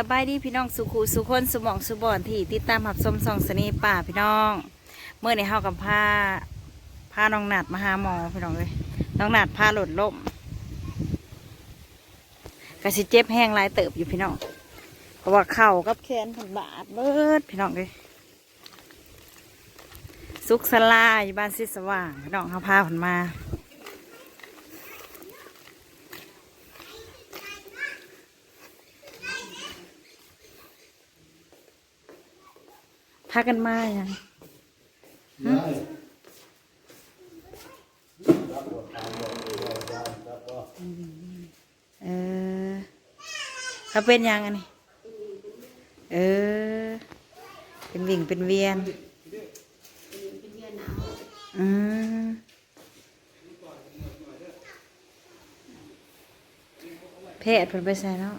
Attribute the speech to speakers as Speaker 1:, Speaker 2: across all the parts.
Speaker 1: สบายดีพี่น้องสุขูสุคนสุมองสุบอนที่ติดตามหับสมสองสนีป่าพี่น้องเมื่อในเฮากับผ้าผ้าน้องหนาดมาหาหมอพี่น้องเลยน้องหนาดผ้าหล่นล่มกระสิเจ็บแห้งลายเติบอยู่พี่น้องเพราะว่าเข่ากับแขนผนบาดเบิดพี่น้องเลยสุกสลาอยู่บ้านซิสว่างพี่น้องเขาพาผนมาากันมาอย่างเออเขาเป็นยังอันนี้เออ เป็นวิ่งเป็นเวียนอืมแพทย์เพิ่นไปใส่เนาะ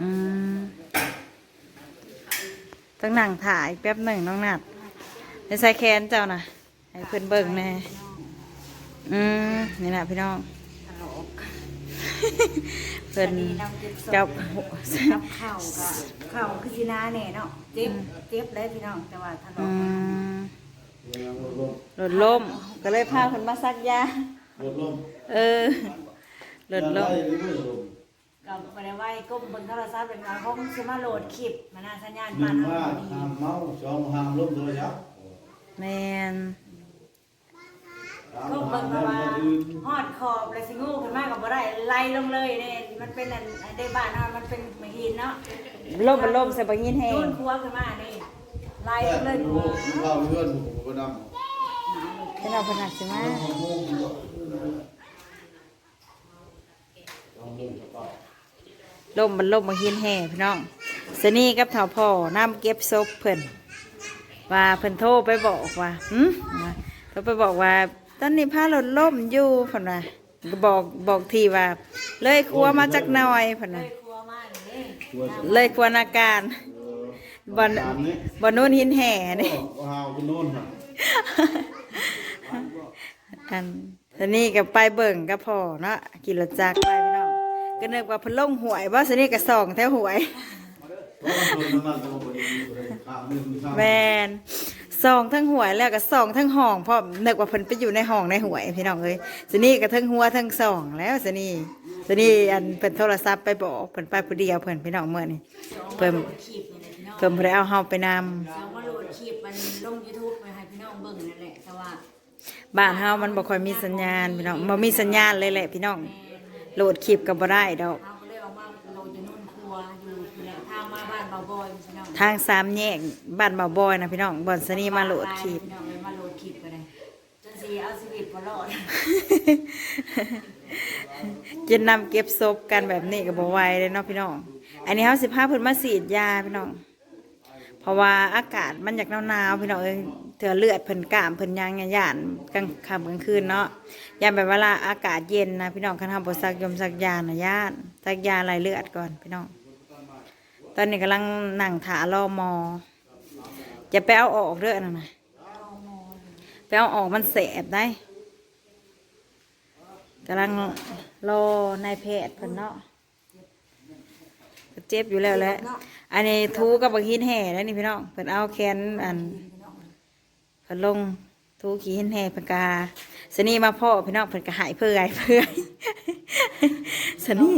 Speaker 1: อืม ต้องนั่งถ่ายแป๊บหนึ่งน้องนัดไปใส่แขนเจ้านะให้เพื่อนเบิ่งแน่อืมนี่นะพี่น้องเพิ่นกับ
Speaker 2: กับเข่ากับเข่าคือสินาแน่เนาะเจ็บเจ็บเลยพี่น้องแต่ว่าทะ
Speaker 1: อื
Speaker 2: เลาะ
Speaker 1: มหลดล่มก็เลยพาเพิ่นมาซักยา
Speaker 3: รถลม
Speaker 1: เออหลดล่ม
Speaker 2: กับไปได้ไหวก้มบนโทรศัพท์เป็นว่าเขาสิมาโหลดคลิปมานาสัญญาณ
Speaker 3: หนึ่
Speaker 2: บ้าน
Speaker 3: ง
Speaker 2: เฮา
Speaker 3: ว่า
Speaker 2: พอดี
Speaker 3: ห้ามเมาสองห้ามล้มโดยยับ
Speaker 1: แมน
Speaker 2: ก้มเบิ่งมาว่าฮอดขอบเลยสิงูขึ้นมาก็บ่ได้ไล่ลงเลยเนี่ยมันเป็นอันอันได้บ้านเฮามันเป็นมหินเนาะ
Speaker 1: ล่มมันล่มใส่บางยินแห้
Speaker 2: โด
Speaker 1: ง
Speaker 2: นครัวขึ้นมานี่ไล่
Speaker 3: แต่
Speaker 2: ลงเลย
Speaker 3: ดู
Speaker 2: ครัว
Speaker 3: เข้าเพื่อนผมก็นำ
Speaker 1: เป็นเราพนักสิมา ล่มมันล่มบางยินแห้งพี่น้องสนี่กับเถาพ่อน้ำเก็บศพเพิ่นว่าเพิ่นโทรไปบอกว่าหืมว่าโทรไปบอกว่า ตอนนี้ผ้าหลดล่มอยู่เพิ่นว่าก็บอกบอกทีว่า เลยครัวมาจากหน่อยเพิ่น
Speaker 2: เล
Speaker 1: น่ะ
Speaker 2: ยครัวมานี่
Speaker 1: เลยควรอาการบอน
Speaker 3: ตามนี้
Speaker 1: บอนนู้นหินแห่นี่
Speaker 3: ก็หาวคุณโน่นฮะ
Speaker 1: อันทีนี้กับไปเบิ่งก็พอเนาะกินรถจักรไปพี่น้อง ก็นึกว่าพนลงหวยว่าสนี่ก็ส่องแถวหวย
Speaker 3: เพราะว่าคนนั้นก็บ่ได้ข้ามมือข้าม
Speaker 1: แมนส่องทั้งหวยแล้วก็ส่องทั้งห้องเพราะนึกว่าเพิ่นไปอยู่ในห้องในหวยพี่น้องเอ้ยสนี่ก็ทั้งหัวทั้งส่องแล้วสนี่สนี่อันเพิ่นโทรศัพท์ไปบอกเพิ่นไปผู้เดียวเพิ่นพี่น้องเมื่อนี่เพิ่นเพิ่นบ่ได้เอาเฮาไปนำ
Speaker 2: สาวว่าโหลดคลิปมันลง YouTube ไปให้พี่น้องเบิ่งนั่นแหละแต่ว่า
Speaker 1: บ้านเฮามันบ่ค่อยมีสัญญาณพี่น้องบ่มีสัญญาณเลยแหละพี่น้อง โหลดคลิปก็บ่ได้ดอก
Speaker 2: เราก็เลยเอามาโหลดอยู่นู่นครัวอยู่ที่แหละทางมาบ้านเบาบอยพี่น้อง
Speaker 1: ทางสามแยกบ้านบ่าวบอยนะพี่น้องบ่อนสนีมาโหลดคลิป
Speaker 2: พี่น้องเลยมาโหลดคลิปกันเลยจนสีเอาชีวิตบ่รอด
Speaker 1: จะนำเก็บศพกันแบบนี้ก็บ่ไหวเลยเนาะพี่น้อง อันนี้เฮาสิพาเพิ่นมาฉีดยาพี่น้อง เพราะว่าอากาศมันอยากหนาวๆพี่น้องเอ้ย เถื่อเลือดเพิ่นกล้ามเพิ่นยางย่านกลางค่ำกลางคืนเนาะยามแบบเวลาอากาศเย็นนะพี่น้องคันเฮาบ่ซักยมซักยานะย่านซักยาไหลเลือดก่อนพี่น้อง ตอนนี้กำลังนั่งถารอมอจะไปเอาออกเด้อนั่นน่ะไปเอาออกมันแสบได้กำลังรอนายแพทย์เพิ่นเนาะเจ็บอยู่แล้วแหละอันนี้ทูกับบางหินแห่แล้วนี่พี่น้องเพิ่นเอาแขนอัน เพิ่นลงทูขี้หินแห่เพิ่นกาสนี่มาพ่อพี่น้องเพิ่นก็หายเพื่อยเพื่อยสนี่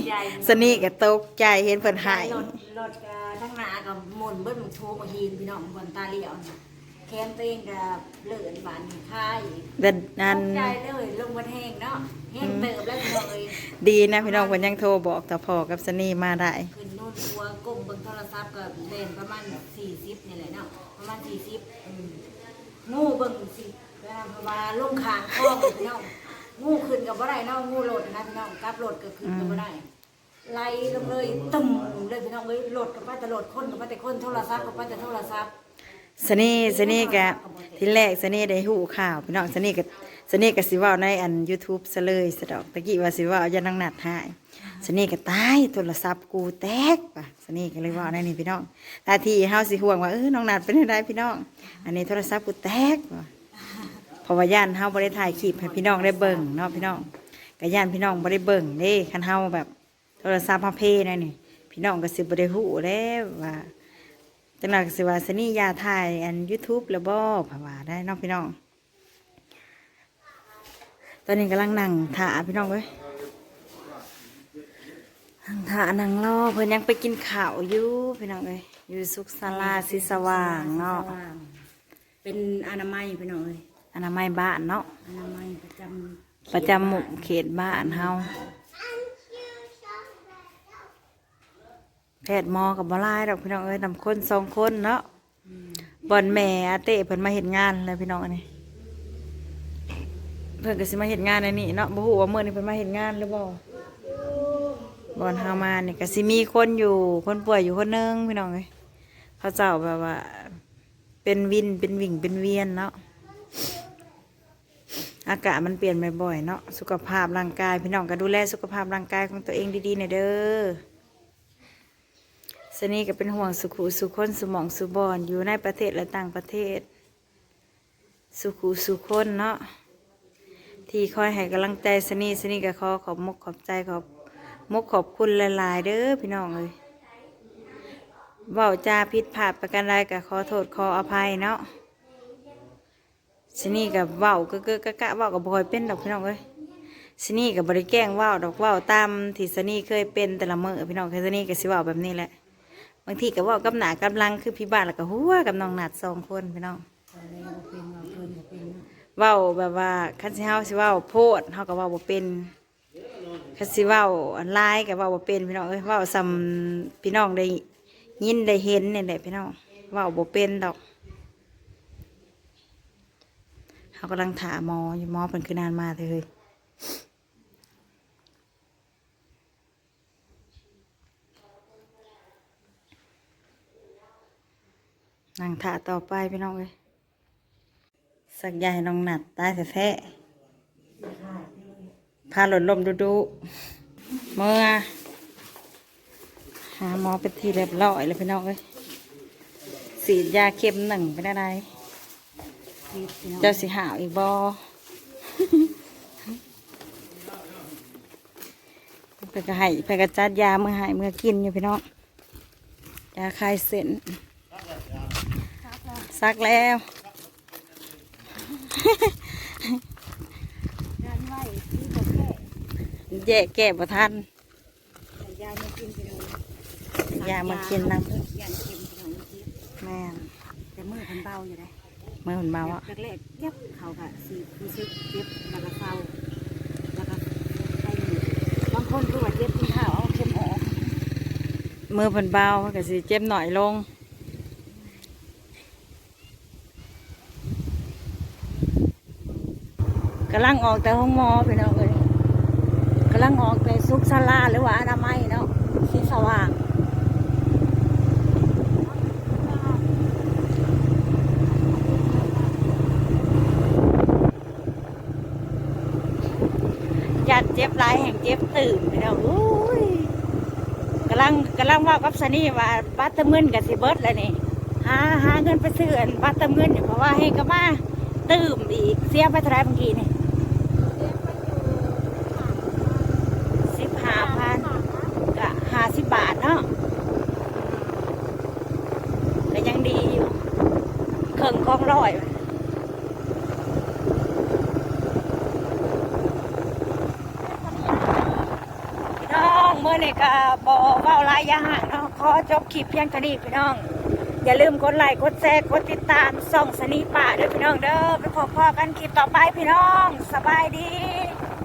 Speaker 1: สนี่ก็ตกใจเห็นเพิ่นหาย
Speaker 2: รถรถก็ทั้งหน้ากับหมุนเบิ้ลมันโชว์มาฮีนพี่น้องบนตาเลี้ยวน่ะแขนตัวเองก็เลื่อนบานค่าย
Speaker 1: เดินนัน
Speaker 2: ตกใจเลยลงบนแห้งเนาะแห้งเติบแล้วพี่น้องเลย
Speaker 1: ดีนะพี่น้องเพิ่นยังโทรบอกแต่พ่อกับสนี่มาได้
Speaker 2: ขึ้นนู่นครัวก้มเบิ่งโทรศัพท์ก็เล่นประมาณ40นี่แหละเนาะประมาณ40อืม งูเบิ่งสิแล้วเพราะว่าลงขางคลองพี่น้องงูขึ้นกับบ่ได้เนาะงูโหลดนะพี่น้องกลับโหลดก็ขึ้นกับบ่ได้ไล่ลงเลยตึมเลยพี่น้องเอ้ยโหลดกับป้าแต่โหลดคนกับป้าแต่คนโทรศัพท์กับป้าแต่โทรศัพท์
Speaker 1: สนี่สนี่กะที่แรกสนี่ได้หูข่าวพี่น้องสนี่กะสนี่กะสิเว่าในอัน YouTube ซะเลยสะดอกตะกี้ว่าสิเว่าอย่านังหนัดหาย สนี่กะตายโทรศัพท์กูแตกป่ะสนี่ก็เลยว่าในนี่พี่น้องตาที่เฮาสิห่วงว่าเออน้องนัดเป็นไดพี่น้อง อันนี้โทรศัพท์กูแตกว่ะเพราะว่าย่านเฮาบ่ได้ถ่ายคลิปให้พี่น้องได้เบิ่งเนาะพี่น้องก็ย่านพี่น้องบ่ได้เบิ่งเด้คันเฮาแบบโทรศัพท์เฮาเพนั่นนี่พี่น้องก็สิบ่ได้ฮู้แล้วว่าจังหวะสิว่าสนี่ยาถ่ายอัน YouTube แล้วบ่เพราะว่าได้เน้อพี่น้อง ตอนนี้กำลังนั่งถาพี่น้องเว้ย ถานั่งรอเพิ่นยังไปกินข้าวอยู่พี่น้องเอ้ยอยู่สุขศาลาสิสว่างเนาะ
Speaker 2: เป็นอนามัยไปหน่อย
Speaker 1: อนามัยบ้านเนาะ
Speaker 2: อนามัยประจำ
Speaker 1: ประจำหมู่เขตบ้านเฮาแพทย์หมอกับบลายดอกพี่น้องเอ้ยนำคนสองคนเนาะบอนแม่อาเต้เพิ่นมาเห็นงานแล้วพี่น้องอันนี้เพิ่นก็สิมาเห็นงานอันนี้เนาะบ่ฮู้ว่ามื้อนี้เพิ่นมาเห็นงานหรือบ่ บอนเฮามาเนี่ยก็สิมีคนอยู่คนป่วยอยู่คนนึงพี่น้องเอ้ยเขาเจ้าแบบว่า เป็นวินเป็นวิ่งเป็นเวียนเนาะอากาศมันเปลี่ยนบ่อยๆเนาะสุขภาพร่างกายพี่น้องก็ดูแลสุขภาพร่างกายของตัวเองดีๆหน่อยเด้อสนีก็เป็นห่วงสุขุสุคนสมองสุบอนอยู่ในประเทศและต่างประเทศ สุขุสุคนเนาะที่คอยให้กำลังใจสนีสนีก็ขอขอบมกขอบใจขอบ มกขอบคุณหลายๆเด้อพี่น้องเอ้ยเว้าจาผิดพลาดประการใดก็ขอโทษขออภัยเนาะสนี่กับเว้าก็ก็กะกะเว้ากับบอยเป็นดอกพี่น้องเอ้ยสนี่กับบริแกงเว้าดอกเว้าตามที่สนี่เคยเป็นแต่ละเมื้อพี่น้องเคือสนี่ก็สิเว้าแบบนี้แหละ บางทีก็เว้ากับหนากำลังคือพี่บ้านแล้วก็หัวกับน้องหนัดสองคนพี่น้อง
Speaker 2: เบ้า
Speaker 1: แบบว่าคันสิเฮาสิเว้าโพดเฮาก็เว้าบ่เป็น คสิเว้าอันลายก็เว้าบ่เป็นพี่น้องเอ้ยเว้าซ้ำพี่น้องได้ยินได้เห็นนี่แหละพี่น้องเว้าบ่เป็นดอกเขากำลังถามหมออยู่หมอเป็นคือนานมาเถอะเฮ้ยนั่งถาต่อไปพี่น้องเลยสักยายน้องหนัดตายแท้ๆ พาหล่นลมดูดูเมื่อหาหมอเป็นทีเรียบร้อยเลยพี่น้องเลยสีดยาเข็มหนึ่งเป็นอะไร
Speaker 2: คิดพี่น้อง
Speaker 1: เจ้าสิหาวอีกบอไปกระให้ไปกระจัดยาเมื่อหายเมื่อกินอยู่พี่น้องยาคลายเส้นซักแล้ว
Speaker 2: งานไหวที่บ่แค่
Speaker 1: แย่แก้บ่ทัน
Speaker 2: ยามากินพี่น้อง
Speaker 1: ยามากินน้
Speaker 2: ยาเค็มพี่น้องกินำ
Speaker 1: แม่น
Speaker 2: แต่มือเพิ่นเบาอยู่ได้
Speaker 1: เมื่อมันเมาอะ
Speaker 2: แรกๆเจ็บเขาก็สิรู้สึกเจ็บแล้วก็เศร้าแล้วก็ไปนี่บางคนคือว่าเจ็บที่เท้าเอาเข็มออก
Speaker 1: มือเพิ่นเบาก็สิเจ็บหน่อยลงกำลังออกแต่ห้องหมอพี่น้องเลยกำลังออกแต่ซุกซาลาหรือว่าอนามัยเนาะสีสว่างยัดเจ็บลายแห่งเจ็บตื่นไปแล้วโอ้ยกำลังกำลังว่ากับสนี่ว่าบัตเติมเงินกับสิเบิร์ดแล้วนี่หาหาเงินไปซื้ออันบัตเติมเงินอยู่เพราะว่าให้ก็มาตื่มอีกเสียไปท่าไหรบางทีนี่สิบห้าพันก็ห้าสิบบาทเนาะก็ยังดีอยู่เครื่องกองร้อยพี่น้องเมื่อนี่ก็บอเว่าลายอย่างเนาะขอจบคลิปเพียงเท่านี้พี่น้อง อย่าลืมกดไลค์กดแชร์กดติดตามส่องสนีป่าด้วยพี่น้องเด้อไปพบพ่อกันคลิปต่อไปพี่น้อง สบายดี